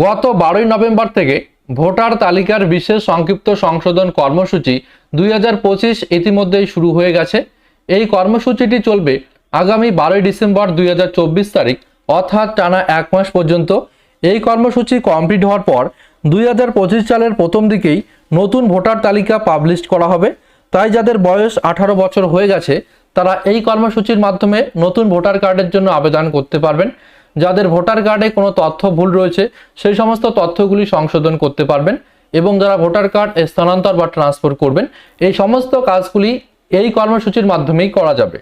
গত বারোই নভেম্বর থেকে ভোটার তালিকার বিশেষ সংক্ষিপ্ত সংশোধন কর্মসূচি দুই হাজার পঁচিশ ইতিমধ্যেই শুরু হয়ে গেছে। এই কর্মসূচিটি চলবে আগামী বারোই ডিসেম্বর দুই হাজার চব্বিশ তারিখ, অর্থাৎ টানা এক মাস পর্যন্ত। এই কর্মসূচি কমপ্লিট হওয়ার পর দুই হাজার পঁচিশ সালের প্রথম দিকেই নতুন ভোটার তালিকা পাবলিশ করা হবে। তাই যাদের বয়স আঠারো বছর হয়ে গেছে, তারা এই কর্মসূচির মাধ্যমে নতুন ভোটার কার্ডের জন্য আবেদন করতে পারবেন। যাদের ভোটার কার্ডে কোনো তথ্য ভুল রয়েছে, সেই সমস্ত তথ্যগুলি সংশোধন করতে পারবেন এবং যারা ভোটার কার্ড স্থানান্তর বা ট্রান্সফার করবেন, এই সমস্ত কাজগুলি এই কর্মসূচির মাধ্যমেই করা যাবে।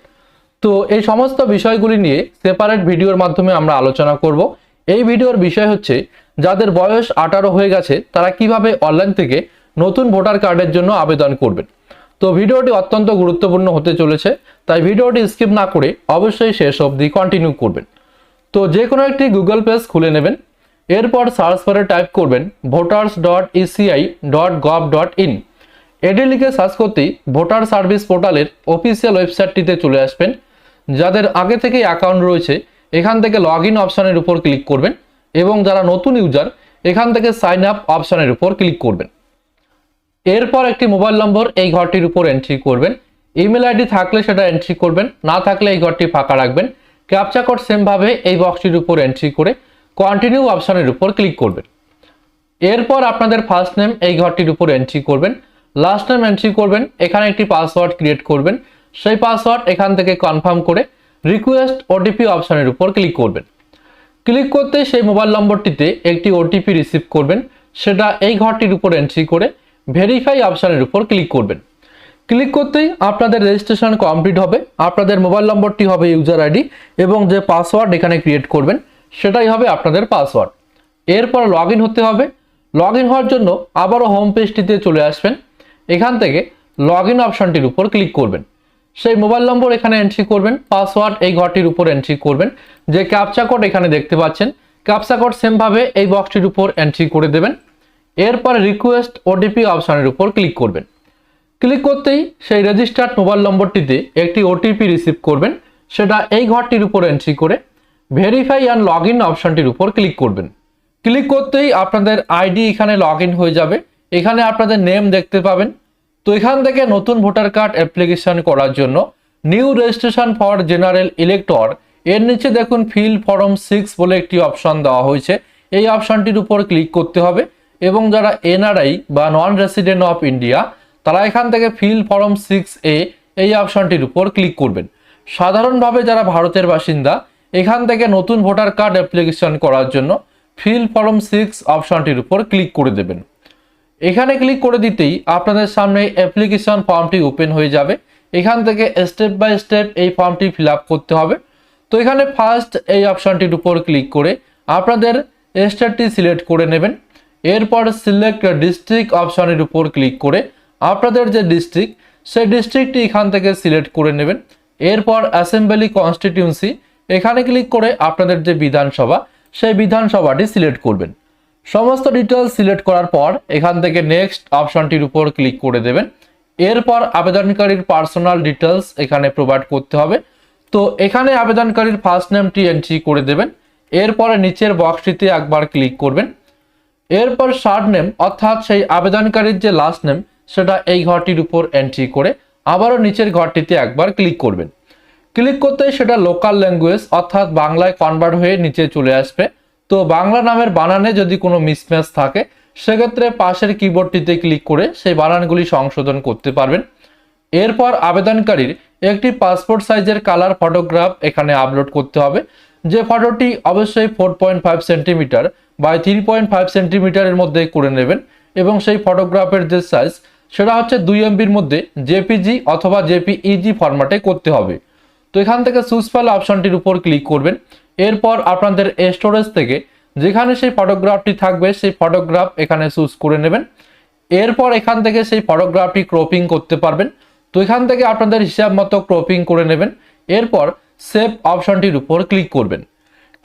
তো এই সমস্ত বিষয়গুলি নিয়ে সেপারেট ভিডিওর মাধ্যমে আমরা আলোচনা করব। এই ভিডিওর বিষয় হচ্ছে, যাদের বয়স আঠারো হয়ে গেছে, তারা কীভাবে অনলাইন থেকে নতুন ভোটার কার্ডের জন্য আবেদন করবেন। তো ভিডিওটি অত্যন্ত গুরুত্বপূর্ণ হতে চলেছে, তাই ভিডিওটি স্কিপ না করে অবশ্যই শেষ অবধি কন্টিনিউ করবেন। তো যে কোনো একটি গুগল পেজ খুলে নেবেন। এরপর সার্চ করে টাইপ করবেন voters dot ECI dot gov dot in এটি লিখে সার্চ করতেই ভোটার সার্ভিস পোর্টালের অফিসিয়াল ওয়েবসাইটটিতে চলে আসবেন। যাদের আগে থেকেই অ্যাকাউন্ট রয়েছে, এখান থেকে লগ ইন অপশানের উপর ক্লিক করবেন এবং যারা নতুন ইউজার এখান থেকে সাইন আপ অপশানের উপর ক্লিক করবেন। এরপর একটি মোবাইল নম্বর এই ঘরটির উপর এন্ট্রি করবেন। ইমেল আইডি থাকলে সেটা এন্ট্রি করবেন, না থাকলে এই ঘরটি ফাঁকা রাখবেন। ক্যাপচা কোড সেমভাবে এই বক্সটির উপর এন্ট্রি করে কন্টিনিউ অপশনের উপর ক্লিক করবেন। এরপর আপনাদের ফার্স্ট নেম এই ঘরটির উপর এন্ট্রি করবেন। লাস্ট নেম এন্ট্রি করবেন, এখানে একটি পাসওয়ার্ড ক্রিয়েট করবেন। সেই পাসওয়ার্ড এখান থেকে কনফার্ম করে রিকোয়েস্ট ওটিপি অপশনের উপর ক্লিক করবেন। ক্লিক করতে সেই মোবাইল নম্বরটিতে একটি ওটিপি রিসিভ করবেন। সেটা এই ঘরটির উপর এন্ট্রি করে ভেরিফাই অপশনের উপর ক্লিক করবেন। ক্লিক করতেই আপনাদের রেজিস্ট্রেশন কমপ্লিট হবে, আপনাদের মোবাইল নম্বরটি হবে ইউজার আইডি এবং যে পাসওয়ার্ড এখানে ক্রিয়েট করবেন, সেটাই হবে আপনাদের পাসওয়ার্ড এরপর লগ হতে হবে লগ হওয়ার জন্য আবারও হোম পেজটিতে চলে আসবেন, এখান থেকে লগ ইন অপশনটির উপর ক্লিক করবেন। সেই মোবাইল নম্বর এখানে এন্ট্রি করবেন পাসওয়ার্ড এই ঘরটির উপর এন্ট্রি করবেন, যে ক্যাপচা কোড এখানে দেখতে পাচ্ছেন ক্যাপচা কোড সেমভাবে এই বক্সটির উপর এন্ট্রি করে দেবেন। এরপর রিকোয়েস্ট ওটিপি অপশনের উপর ক্লিক করবেন। ক্লিক করতেই সেই রেজিস্টার্ড মোবাইল নম্বরটিতে একটি ওটিপি রিসিভ করবেন। সেটা এই ঘরটির উপর এন্ট্রি করে ভেরিফাই অ্যান্ড লগ ইন অপশনটির উপর ক্লিক করবেন। ক্লিক করতেই আপনাদের আইডি এখানে লগ হয়ে যাবে। এখানে আপনাদের নেম দেখতে পাবেন। তো এখান থেকে নতুন ভোটার কার্ড অ্যাপ্লিকেশন করার জন্য new registration for general elector এর নিচে দেখুন ফিল ফর্ম সিক্স বলে একটি অপশন দেওয়া হয়েছে। এই অপশনটির উপর ক্লিক করতে হবে। এবং যারা এনআরআই বা নন রেসিডেন্ট অফ ইন্ডিয়া তারা এখান থেকে ফিল ফর্ম সিক্স এ এই অপশনটির উপর ক্লিক করবেন। সাধারণভাবে যারা ভারতের বাসিন্দা, এখান থেকে নতুন ভোটার কার্ড অ্যাপ্লিকেশন করার জন্য ফিল ফর্ম সিক্স অপশনটির উপর ক্লিক করে দেবেন। এখানে ক্লিক করে দিতেই আপনাদের সামনে অ্যাপ্লিকেশন ফর্মটি ওপেন হয়ে যাবে। এখান থেকে স্টেপ বাই স্টেপ এই ফর্মটি ফিল করতে হবে। তো এখানে ফার্স্ট এই অপশানটির উপর ক্লিক করে আপনাদের স্টেটটি সিলেক্ট করে নেবেন। এরপর সিলেক্ট ডিস্ট্রিক্ট অপশনের উপর ক্লিক করে আপনাদের যে ডিস্ট্রিক্ট সেই ডিস্ট্রিক্টটি এখান থেকে সিলেক্ট করে নেবেন। এরপর অ্যাসেম্বলি কনস্টিটিউন্সি এখানে ক্লিক করে আপনাদের যে বিধানসভা, সেই বিধানসভাটি সিলেক্ট করবেন। সমস্ত ডিটেলস সিলেক্ট করার পর এখান থেকে নেক্সট অপশনটির উপর ক্লিক করে দেবেন। এরপর আবেদনকারীর পার্সোনাল ডিটেলস এখানে প্রোভাইড করতে হবে। তো এখানে আবেদনকারীর ফার্স্ট নেমটি এন্ট্রি করে দেবেন। এরপরে নিচের বক্সটিতে একবার ক্লিক করবেন। এরপর শার্ট নেম অর্থাৎ সেই আবেদনকারীর যে লাস্ট নেম সেটা এই ঘরটির উপর এন্ট্রি করে আবারও নিচের ঘরটিতে একবার ক্লিক করবেন। ক্লিক করতে সেটা লোকাল ল্যাঙ্গুয়েজ অর্থাৎ বাংলায় কনভার্ট হয়ে নিচে চলে আসবে। তো বাংলা নামের বানানে যদি কোনো মিসম্যাচ থাকে, সেক্ষেত্রে পাশের কিবোর্ডটিতে ক্লিক করে সেই বানানগুলি সংশোধন করতে পারবেন। এরপর আবেদনকারীর একটি পাসপোর্ট সাইজের কালার ফটোগ্রাফ এখানে আপলোড করতে হবে। যে ফটোটি অবশ্যই four point five centimetre by three point five সেন্টিমিটারের মধ্যে করে নেবেন এবং সেই ফটোগ্রাফের যে সাইজ সেটা হচ্ছে দুই এমবির মধ্যে জেপিজি অথবা জেপি ইজি ফরম্যাটে করতে হবে। তো এখান থেকে সুস ফাইল অপশনটির উপর ক্লিক করবেন। এরপর আপনাদের স্টোরেজ থেকে যেখানে সেই ফটোগ্রাফটি থাকবে, সেই ফটোগ্রাফ এখানে চুজ করে নেবেন। এরপর এখান থেকে সেই ফটোগ্রাফটি ক্রপিং করতে পারবেন। তো এখান থেকে আপনাদের হিসাব মতো ক্রপিং করে নেবেন। এরপর সেভ অপশনটির উপর ক্লিক করবেন।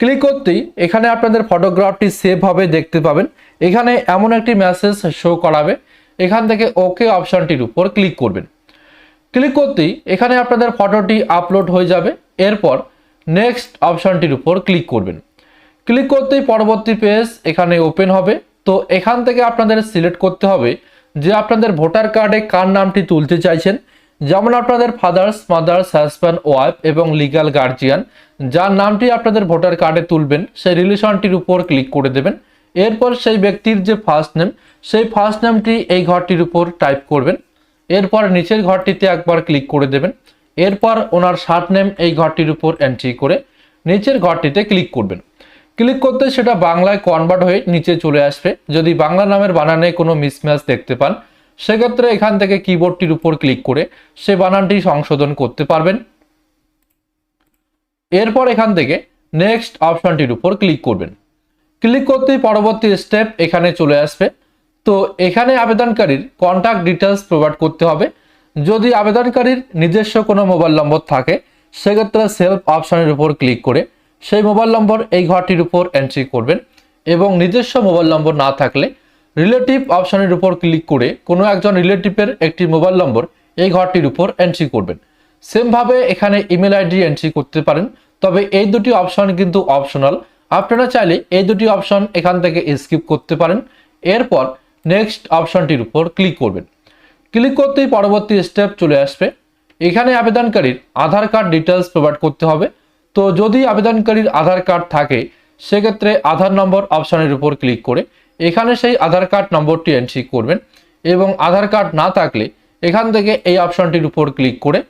ক্লিক করতেই এখানে আপনাদের ফটোগ্রাফটি সেভ হবে, দেখতে পাবেন। এখানে এমন একটি মেসেজ শো করাবে এখান থেকে ওকে অপশনটির উপর ক্লিক করবেন। ক্লিক করতেই এখানে আপনাদের ফটোটি আপলোড হয়ে যাবে। এরপর নেক্সট অপশনটির উপর ক্লিক করবেন। ক্লিক করতেই পরবর্তী পেজ এখানে ওপেন হবে। তো এখান থেকে আপনাদের সিলেক্ট করতে হবে যে আপনাদের ভোটার কার্ডে কার নামটি তুলতে চাইছেন। যেমন আপনাদের ফাদার্স, মাদার্স, হাজব্যান্ড, ওয়াইফ এবং লিগ্যাল গার্জিয়ান, যার নামটি আপনাদের ভোটার কার্ডে তুলবেন, সেই রিলেশনটির উপর ক্লিক করে দেবেন। এরপর সেই ব্যক্তির যে ফার্স্ট নেম সেই ফার্স্ট নেমটি এই ঘরটির উপর টাইপ করবেন। এরপর নিচের ঘরটিতে একবার ক্লিক করে দেবেন। এরপর ওনার শার্ট নেম এই ঘরটির উপর এন্ট্রি করে নিচের ঘরটিতে ক্লিক করবেন। ক্লিক করতে সেটা বাংলায় কনভার্ট হয়ে নিচে চলে আসবে। যদি বাংলা নামের বানানে কোনো মিসম্যাচ দেখতে পান, সেক্ষেত্রে এখান থেকে কিবোর্ডটির উপর ক্লিক করে সে বানানটি সংশোধন করতে পারবেন। এরপর এখান থেকে নেক্সট অপশনটির উপর ক্লিক করবেন। ক্লিক করতেই পরবর্তী স্টেপ এখানে চলে আসবে। তো এখানে আবেদনকারীর কন্ট্যাক্ট ডিটেলস প্রোভাইড করতে হবে। যদি আবেদনকারীর নিজস্ব কোনো মোবাইল নম্বর থাকে, সেক্ষেত্রে সেলফ অপশনের উপর ক্লিক করে সেই মোবাইল নম্বর এই ঘরটির উপর এন্ট্রি করবেন এবং নিজস্ব মোবাইল নম্বর না থাকলে রিলেটিভ অপশনের উপর ক্লিক করে কোনো একজন রিলেটিভের একটি মোবাইল নম্বর এই ঘরটির উপর এন্ট্রি করবেন। সেমভাবে এখানে ইমেল আইডি এন্ট্রি করতে পারেন, তবে এই দুটি অপশন কিন্তু অপশনাল আপনারা চাইলে এই দুটি অপশন এখান থেকে স্কিপ করতে পারেন। এরপর নেক্সট অপশনটির উপর ক্লিক করবেন। ক্লিক করতেই পরবর্তী স্টেপ চলে আসবে। এখানে আবেদনকারীর আধার কার্ড ডিটেলস প্রোভাইড করতে হবে। তো যদি আবেদনকারীর আধার কার্ড থাকে, সেক্ষেত্রে আধার নম্বর অপশনের উপর ক্লিক করে এখানে সেই আধার কার্ড নম্বরটি এন্ট্রি করবেন এবং আধার কার্ড না থাকলে এখান থেকে এই অপশনটির উপর ক্লিক করে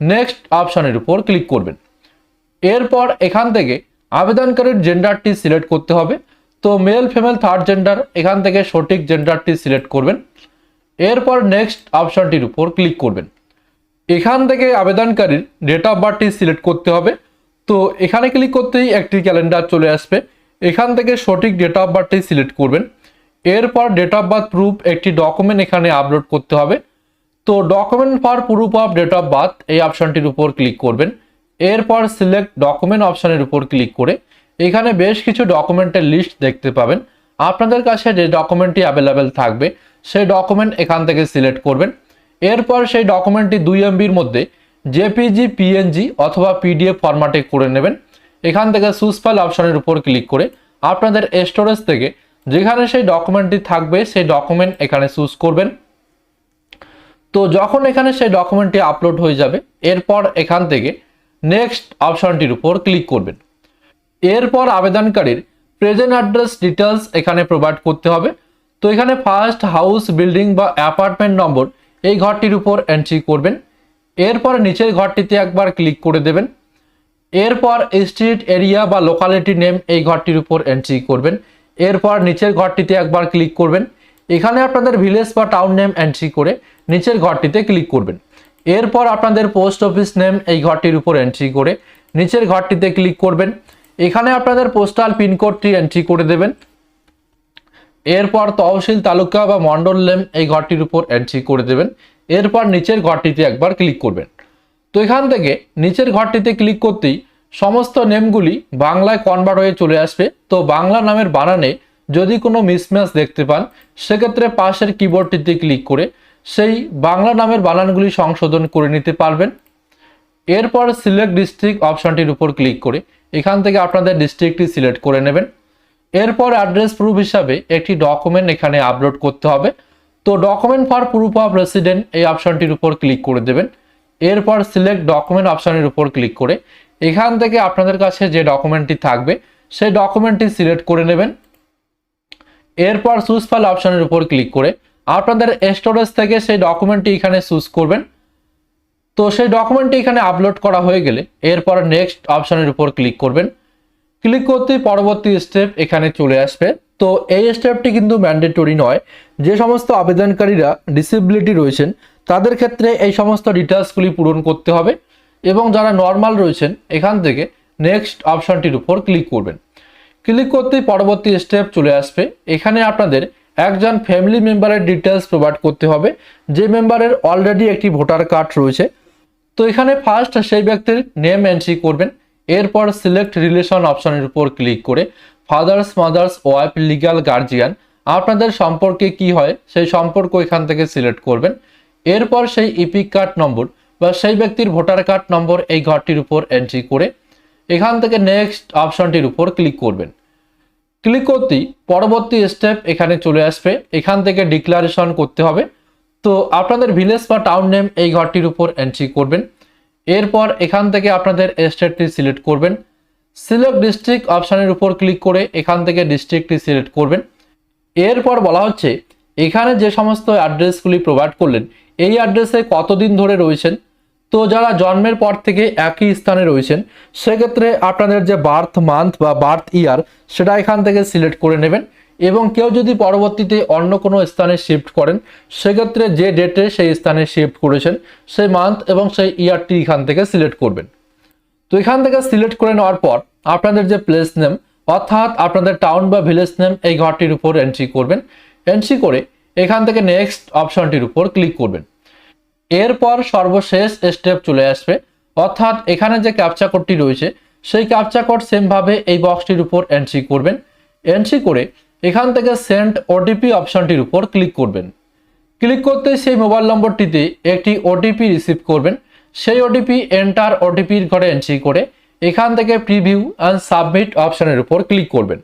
নেক্সট অপশনের উপর ক্লিক করবেন। এরপর এখান থেকে আবেদনকারীর জেন্ডারটি সিলেক্ট করতে হবে। তো মেল ফিমেল থার্ড জেন্ডার এখান থেকে সঠিক জেন্ডারটি সিলেক্ট করবেন। এরপর নেক্সট অপশনটির উপর ক্লিক করবেন। এখান থেকে আবেদনকারীর ডেট অফ বার্থটি সিলেক্ট করতে হবে। তো এখানে ক্লিক করতেই একটি ক্যালেন্ডার চলে আসবে। এখান থেকে সঠিক ডেট অফ বার্থটি সিলেক্ট করবেন। এরপর ডেট অফ বার্থ প্রুফ একটি ডকুমেন্ট এখানে আপলোড করতে হবে। তো document for proof of date of birth এই অপশনটির উপর ক্লিক করবেন। এরপর সিলেক্ট ডকুমেন্ট অপশনের উপর ক্লিক করে এখানে বেশ কিছু ডকুমেন্টের লিস্ট দেখতে পাবেন। আপনাদের কাছে যে ডকুমেন্টটি অ্যাভেলেবেল থাকবে সেই ডকুমেন্ট এখান থেকে সিলেক্ট করবেন। এরপর সেই ডকুমেন্টটি দুই এমবির মধ্যে জেপিজি পিএনজি অথবা পিডিএফ ফরম্যাটে করে নেবেন। এখান থেকে সুস ফাইল অপশনের উপর ক্লিক করে আপনাদের স্টোরেজ থেকে যেখানে সেই ডকুমেন্টটি থাকবে, সেই ডকুমেন্ট এখানে চুজ করবেন। তো যখন এখানে সেই ডকুমেন্টটি আপলোড হয়ে যাবে, এরপর এখান থেকে নেক্সট অপশনটির উপর ক্লিক করবেন। এরপর আবেদনকারীর প্রেজেন্ট অ্যাড্রেস ডিটেলস এখানে প্রোভাইড করতে হবে। তো এখানে ফার্স্ট হাউস বিল্ডিং বা অ্যাপার্টমেন্ট নম্বর এই ঘরটির উপর এন্ট্রি করবেন। এরপর নিচের ঘরটিতে একবার ক্লিক করে দেবেন। এরপর স্ট্রিট এরিয়া বা লোকালিটি নেম এই ঘরটির উপর এন্ট্রি করবেন। এরপর নিচের ঘরটিতে একবার ক্লিক করবেন। এখানে আপনাদের ভিলেজ বা টাউন নেম এন্ট্রি করে নিচের ঘরটিতে ক্লিক করবেন। এরপর আপনাদের পোস্ট অফিস নেম এই ঘরটির উপর এন্ট্রি করে নিচের ঘরটিতে ক্লিক করবেন। এখানে আপনাদের পোস্টাল পিনকোডটি এন্ট্রি করে দেবেন। এরপর তহসিল তালুকা বা মন্ডল নেম এই ঘরটির উপর এন্ট্রি করে দেবেন। এরপর নিচের ঘরটিতে একবার ক্লিক করবেন। তো এখান থেকে নিচের ঘরটিতে ক্লিক করতেই সমস্ত নেমগুলি বাংলায় কনভার্ট হয়ে চলে আসবে। তো বাংলা নামের বানানে যদি কোনো মিসম্যাচ দেখতে পান, সেক্ষেত্রে পাশের কিবোর্ডটিতে ক্লিক করে সেই বাংলা নামের বানানগুলি সংশোধন করে নিতে পারবেন। এরপর সিলেক্ট ডিস্ট্রিক্ট অপশানটির উপর ক্লিক করে এখান থেকে আপনাদের ডিস্ট্রিক্টটি সিলেক্ট করে নেবেন। এরপর অ্যাড্রেস প্রুফ হিসাবে একটি ডকুমেন্ট এখানে আপলোড করতে হবে। তো document for proof of resident এই অপশনটির উপর ক্লিক করে দেবেন। এরপর সিলেক্ট ডকুমেন্ট অপশনের উপর ক্লিক করে এখান থেকে আপনাদের কাছে যে ডকুমেন্টটি থাকবে, সেই ডকুমেন্টটি সিলেক্ট করে নেবেন। এরপর চুজ ফাইল অপশনের উপর ক্লিক করে আপনাদের স্টোরেজ থেকে সেই ডকুমেন্টটি এখানে চুজ করবেন। তো সেই ডকুমেন্টটি এখানে আপলোড করা হয়ে গেলে এরপর নেক্সট অপশনের উপর ক্লিক করবেন। ক্লিক করতেই পরবর্তী স্টেপ এখানে চলে আসবে। তো এই স্টেপটি কিন্তু ম্যান্ডেটরি নয়। যে সমস্ত আবেদনকারীরা ডিসেবিলিটি রয়েছেন, তাদের ক্ষেত্রে এই সমস্ত ডিটেলসগুলি পূরণ করতে হবে এবং যারা নর্মাল রয়েছেন, এখান থেকে নেক্সট অপশনটির উপর ক্লিক করবেন। ক্লিক করতেই পরবর্তী স্টেপ চলে আসবে। এখানে আপনাদের একজন ফ্যামিলি মেম্বারের ডিটেলস প্রোভাইড করতে হবে। যে মেম্বারের অলরেডি একটি ভোটার কার্ড রয়েছে তো এখানে ফার্স্ট সেই ব্যক্তির নেম এন্ট্রি করবেন, এরপর সিলেক্ট রিলেশন অপশনের উপর ক্লিক করে fathers mothers wife legal guardian আপনাদের সম্পর্কে কি হয় সেই সম্পর্ক এখান থেকে সিলেক্ট করবেন। এরপর সেই ইপিক কার্ড নম্বর বা সেই ব্যক্তির ভোটার কার্ড নম্বর এই ঘরটির উপর এন্ট্রি করে এখান থেকে নেক্সট অপশনটির উপর ক্লিক করবেন। ক্লিক করতেই পরবর্তী স্টেপ এখানে চলে আসবে, এখান থেকে ডিক্লারেশন করতে হবে। তো আপনাদের ভিলেজ বা টাউন নেম এই ঘরটির উপর এন্ট্রি করবেন। এরপর এখান থেকে আপনাদের স্টেটটি সিলেক্ট করবেন। সিলেক্ট ডিস্ট্রিক্ট অপশানের উপর ক্লিক করে এখান থেকে ডিস্ট্রিক্টটি সিলেক্ট করবেন। এরপর বলা হচ্ছে, এখানে যে সমস্ত অ্যাড্রেসগুলি প্রোভাইড করলেন, এই অ্যাড্রেসে কতদিন ধরে রয়েছেন? তো যারা জন্মের পর থেকে একই স্থানে রয়েছেন, সেক্ষেত্রে আপনাদের যে বার্থ মান্থ বা বার্থ ইয়ার সেটা এখান থেকে সিলেক্ট করে নেবেন। এবং কেউ যদি পরবর্তীতে অন্য কোনো স্থানে শিফট করেন, সেক্ষেত্রে যে ডেটে সেই স্থানে শিফট করেছেন, সেই মান্থ এবং সেই ইয়ারটি এখান থেকে সিলেক্ট করবেন। তো এখান থেকে সিলেক্ট করে নেওয়ার পর আপনাদের যে প্লেস নেম অর্থাৎ আপনাদের টাউন বা ভিলেজ নেম এই ঘরটির উপর এন্ট্রি করবেন। এন্ট্রি করে এখান থেকে নেক্সট অপশনটির উপর ক্লিক করবেন। এরপর সর্বশেষ স্টেপ চলে আসবে। অর্থাৎ এখানে যে ক্যাপচা কোডটি রয়েছে, সেই ক্যাপচা কোড সেমভাবে এই বক্সটির উপর এন্ট্রি করবেন। এন্ট্রি করে এখান থেকে সেন্ড ওটিপি অপশনটির উপর ক্লিক করবেন। ক্লিক করতে সেই মোবাইল নম্বরটিতে একটি ওটিপি রিসিভ করবেন। সেই ওটিপি এন্টার ওটিপির ঘরে এন্ট্রি করে এখান থেকে প্রিভিউ অ্যান্ড সাবমিট অপশনের উপর ক্লিক করবেন।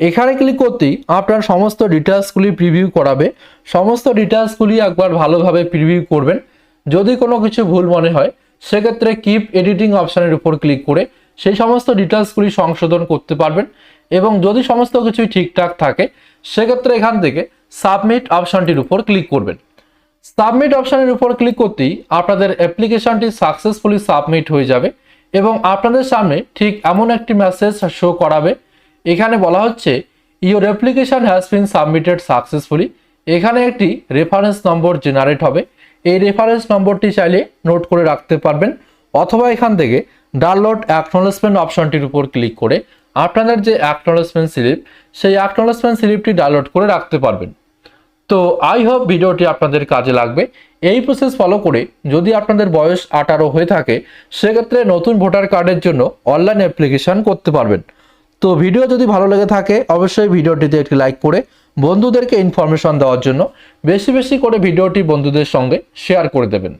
এখানে ক্লিক করতেই আপনার সমস্ত ডিটেলসগুলি প্রিভিউ করাবে। সমস্ত ডিটেলসগুলি একবার ভালোভাবে প্রিভিউ করবেন। যদি কোনো কিছু ভুল মনে হয়, সেক্ষেত্রে কিপ এডিটিং অপশানের উপর ক্লিক করে সেই সমস্ত ডিটেলসগুলি সংশোধন করতে পারবেন। এবং যদি সমস্ত কিছুই ঠিকঠাক থাকে, সেক্ষেত্রে এখান থেকে সাবমিট অপশানটির উপর ক্লিক করবেন। সাবমিট অপশানের উপর ক্লিক করতেই আপনাদের অ্যাপ্লিকেশনটি সাকসেসফুলি সাবমিট হয়ে যাবে এবং আপনাদের সামনে ঠিক এমন একটি মেসেজ শো করাবে। এখানে বলা হচ্ছে your application has been submitted successfully এখানে একটি রেফারেন্স নম্বর জেনারেট হবে। এই রেফারেন্স নম্বরটি চাইলে নোট করে রাখতে পারবেন, অথবা এখান থেকে ডাউনলোড অ্যাকনোলেজমেন্ট অপশনটির উপর ক্লিক করে আপনাদের যে অ্যাকনোলেজমেন্ট স্লিপ সেই অ্যাকনোলেজমেন্ট স্লিপটি ডাউনলোড করে রাখতে পারবেন। তো আই হোপ ভিডিওটি আপনাদের কাজে লাগবে। এই প্রসেস ফলো করে যদি আপনাদের বয়স আঠারো হয়ে থাকে, সেক্ষেত্রে নতুন ভোটার কার্ডের জন্য অনলাইন অ্যাপ্লিকেশন করতে পারবেন। তো ভিডিও যদি ভালো লেগে থাকে, অবশ্যই ভিডিওটিতে একটি লাইক করে বন্ধুদেরকে ইনফরমেশন দেওয়ার জন্য বেশি বেশি করে ভিডিওটি বন্ধুদের সঙ্গে শেয়ার করে দেবেন।